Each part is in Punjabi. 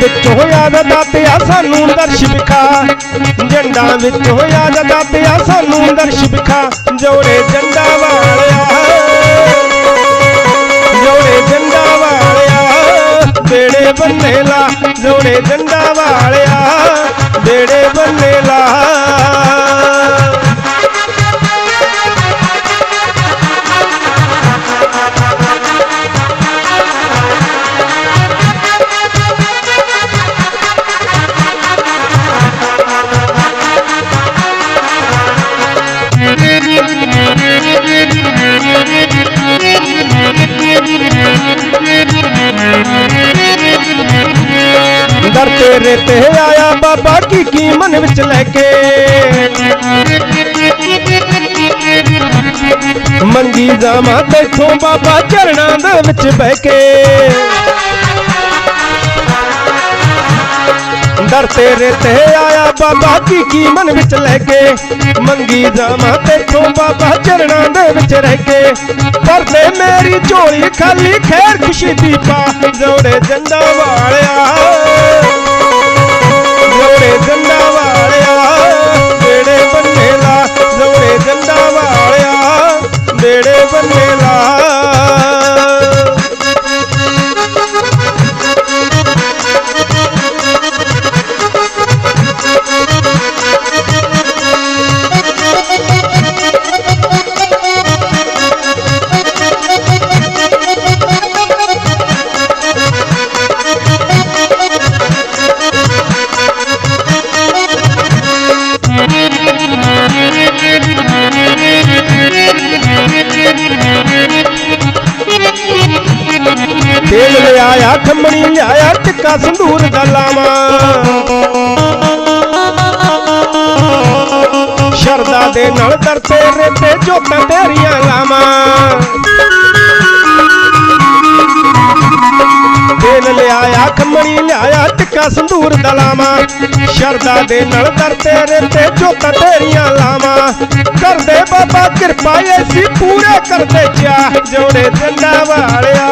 ਵਿੱਚ ਹੋਇਆ ਦਾ ਦਾਤਿਆ, ਸਾਨੂੰ ਦਰਸ਼ ਵਿਖਾ। ਜੰਡਾ ਵਿੱਚ ਹੋਇਆ ਦਾ ਦਾਤਿਆ, ਸਾਨੂੰ ਦਰਸ਼ ਵਿਖਾ। ਜੋੜੇ ਜੰਡਾ ਵਾਲਿਆ, ਜੋੜੇ ਜੰਡਾ ਵਾਲਿਆ, ਬੇੜੇ ਬੰਨੇ ਲਾ ਜੋੜੇ ਜੰਡਾ ਵਾਲਿਆ, ਬੇੜੇ ਬੰਨੇ ਲਾ ਦਰ ਤੇ ਆਇਆ ਬਾਬਾ ਕੀ ਕੀ ਮਨ ਵਿੱਚ ਲੈ ਕੇ। ਮੰਗੀ ਜਾਵਾਂ ਤੇਥੋਂ ਬਾਬਾ ਚਰਣਾ ਦੇ ਵਿੱਚ ਬਹਿ ਕੇ। ਦਰ ਤੇਰੇ ਤੇ ਆਇਆ ਬਾਬਾ ਕੀ ਕੀ ਮਨ ਵਿੱਚ ਲੈ ਕੇ। ਮੰਗੀ ਜਾਵਾਂ ਤੇਥੋਂ ਬਾਬਾ ਚਰਣਾ ਦੇ ਵਿੱਚ ਰਹਿ ਕੇ। ਪਰਦੇ ਮੇਰੀ ਝੋਲੀ ਖਾਲੀ, ਖੈਰ ਖੁਸ਼ੀ ਦੀ ਪਾ ਜੋੜੇ ਜੰਡਾ ਵਾਲਿਆ ਖੰਮਣੀ ਲਿਆਇਆ ਟਿੱਕਾ ਸੰਧੂਰ ਦਾ ਲਾਵਾਂ। ਸ਼ਰਦਾ ਦੇ ਨਾਲ ਦਰ ਤੇਰੇ ਤੇ ਜੋਤਾਂ ਤੇਰੀਆਂ ਲਾਵਾਂ। ਤੇਲ ਲਿਆਇਆ ਖੰਮਣੀ ਲਿਆਇਆ ਟਿੱਕਾ ਸੰਧੂਰ ਦਾ ਲਾਵਾਂ। ਸ਼ਰਦਾ ਦੇ ਨਾਲ ਦਰ ਰੇਤੇ ਤੇ ਜੋਤਾਂ ਤੇਰੀਆਂ ਲਾਵਾਂ। ਕਰਦੇ ਬਾਬਾ ਕਿਰਪਾ ਐਸੀ ਪੂਰੇ ਕਰਦੇ ਚਾਹ ਜੋੜੇ ਜੰਡਾ ਵਾਲਿਆ।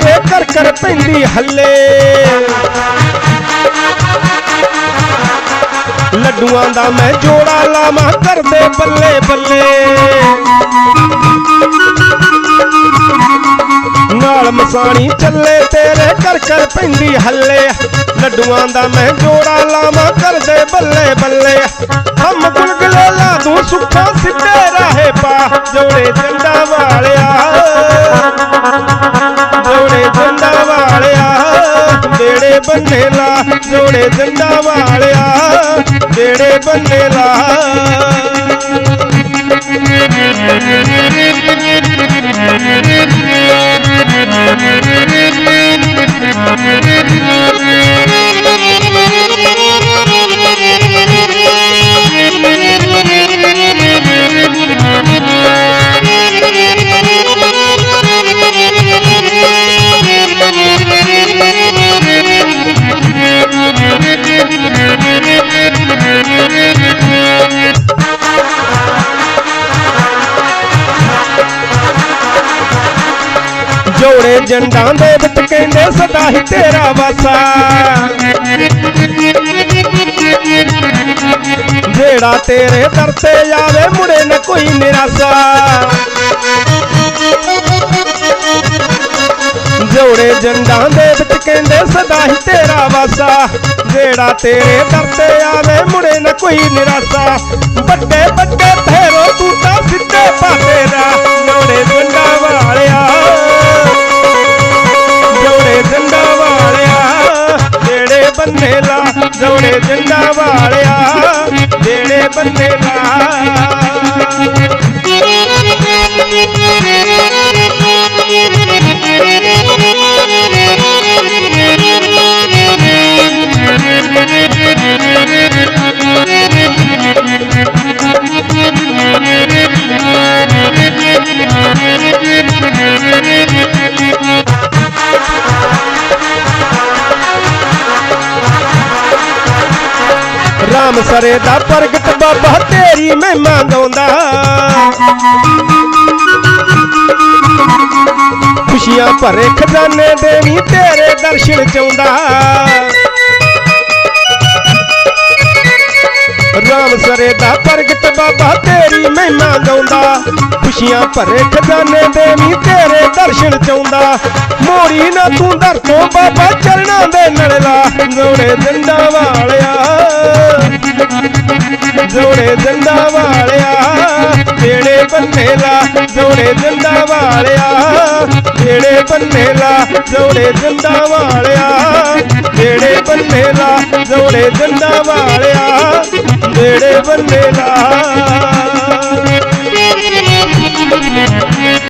ਚੱਲੇ ਕਰ ਕਰ ਪੈਂਦੀ ਹੱਲੇ। ਲੱਡੂਆਂ ਦਾ ਮੈਂ ਜੋੜਾ ਲਾਵਾਂ ਕਰਦੇ ਬੱਲੇ ਬੱਲੇ। ਨਾਲ ਮਸਾਣੀ ਚੱਲੇ ਤੇਰੇ, ਕਰ ਕਰ ਪੈਂਦੀ ਹੱਲੇ। ਲੱਡੂਆਂ ਦਾ ਮੈਂ ਜੋੜਾ ਲਾਵਾਂ ਕਰਦੇ ਬੱਲੇ ਬੱਲੇ। ਹਮ ਗੁਲਗੁਲੇ ਲਾ ਦੂੰ ਸੁੱਖਾਂ ਸਿੱਧੇ ਰਾਹੇ ਪਾ, ਜੋੜੇ ਜੰਡਾ ਵਾਲਿਆ। ਬੰਦੇ ਬੰਨੇ ਲਾ ਜੋੜੇ ਜੰਡਾ ਵਾਲਿਆ ਜਿਹੜੇ ਬੰਦੇ ਲਾ ਜੋੜੇ ਜੰਡਾਂ ਦੇ ਵਿੱਚ ਕਹਿੰਦੇ ਸਦਾ ਹੀ ਤੇਰਾ ਵਾਸਾ। ਜਿਹੜਾ ਤੇਰੇ ਦਰ ਤੇ ਆਵੇ, ਮੁੜੇ ਨਾ ਕੋਈ ਨਿਰਾਸ਼ਾ। ਜੋੜੇ ਜੰਡਾਂ ਦੇ ਵਿੱਚ ਕਹਿੰਦੇ ਸਦਾ ਹੀ ਤੇਰਾ ਵਾਸਾ। ਜਿਹੜਾ ਤੇਰੇ ਦਰ ਤੇ ਆਵੇ, ਮੁੜੇ ਨਾ ਕੋਈ ਨਿਰਾਸ਼ਾ। ਵੱਡੇ ਵੱਡੇ ਫੇਰੋ ਤੂੰ ਤਾਂ ਸਿੱਧੇ ਪਾਸੇ ਦਾ। ਜੋੜੇ ਜੰਡਾਂ ਜੋੜੇ ਜੰਡਾਂ ਵਾਲਿਆ ਜਿਹੜੇ ਬੰਦੇ ਸਰੇ ਦਾ ਪ੍ਰਗਟ ਬਾਬਾ, ਤੇਰੀ ਮਹਿਮਾ ਗਾਉਂਦਾ। ਖੁਸ਼ੀਆਂ ਭਰੇ ਖਜ਼ਾਨੇ ਦੇਵੀ ਤੇਰੇ ਦਰਸ਼ਨ ਚਾਉਂਦਾ ਰਾਮ ਸਰੇ ਦਾ ਪ੍ਰਗਟ ਬਾਬਾ, ਤੇਰੀ ਮਹਿਮਾ ਗਾਉਂਦਾ। ਖੁਸ਼ੀਆਂ ਭਰੇ ਖਜ਼ਾਨੇ ਦੇਵੀ ਤੇਰੇ ਦਰਸ਼ਨ ਚਾਉਂਦਾ ਮੋੜੀ ਨਾ ਤੂੰ ਦਰ ਤੋਂ ਬਾਬਾ, ਚਰਨਾਂ ਦੇ ਜੋੜੇ ਦੰਦਾ ਵਾਲਿਆ ਜਿਹੜੇ ਬੰਨੇ ਲਾ ਸੋਹਣੇ ਦੰਦਾ ਵਾਲਿਆ ਜਿਹੜੇ ਬੰਨੇ ਲਾ ਸੋਹਣੇ ਦੰਦਾ ਵਾਲਿਆ ਜਿਹੜੇ ਬੰਨੇ ਲਾ ਸੋਹਣੇ ਦੰਦਾ ਵਾਲਿਆ ਜਿਹੜੇ ਬੰਨੇ ਲਾ